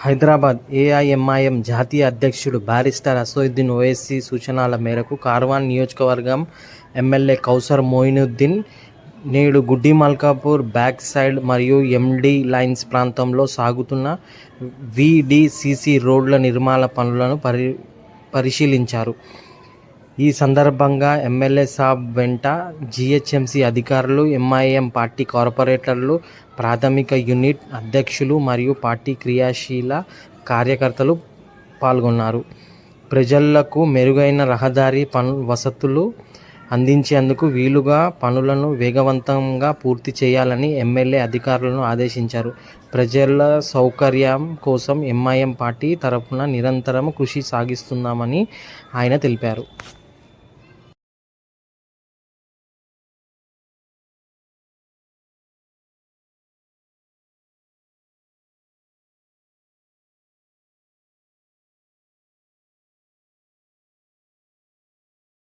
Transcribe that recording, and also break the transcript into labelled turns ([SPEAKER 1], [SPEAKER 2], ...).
[SPEAKER 1] Hyderabad AIMIM జాతీయ అధ్యక్షుడు barrister అసోయుద్దీన్ Owaisi సూచనల మేరకు కార్వాన్ నియోజకవర్గం ఎమ్మెల్యే కౌసర్ మొయినుద్దీన్ నేడు గుడ్డి మల్కాపూర్ బ్యాక్ సైడ్ మరియు ఎండి లైన్స్ ప్రాంతంలో సాగుతున్న విడిసిసి రోడ్ల నిర్మాణ పనులను పరి పరిశీలించారు. ఈ సందర్భంగా ఎమ్మెల్యే సాబ్ వెంట జీహెచ్ఎంసీ అధికారులు ఎంఐఎం పార్టీ కార్పొరేటర్లు ప్రాథమిక యూనిట్ అధ్యక్షులు మరియు పార్టీ క్రియాశీల కార్యకర్తలు పాల్గొన్నారు. ప్రజలకు మెరుగైన రహదారి పను వసతులు అందించేందుకు వీలుగా పనులను వేగవంతంగా పూర్తి చేయాలని ఎమ్మెల్యే అధికారులను ఆదేశించారు. ప్రజల సౌకర్యం కోసం ఎంఐఎం పార్టీ తరఫున నిరంతరం కృషి సాగిస్తున్నామని ఆయన తెలిపారు.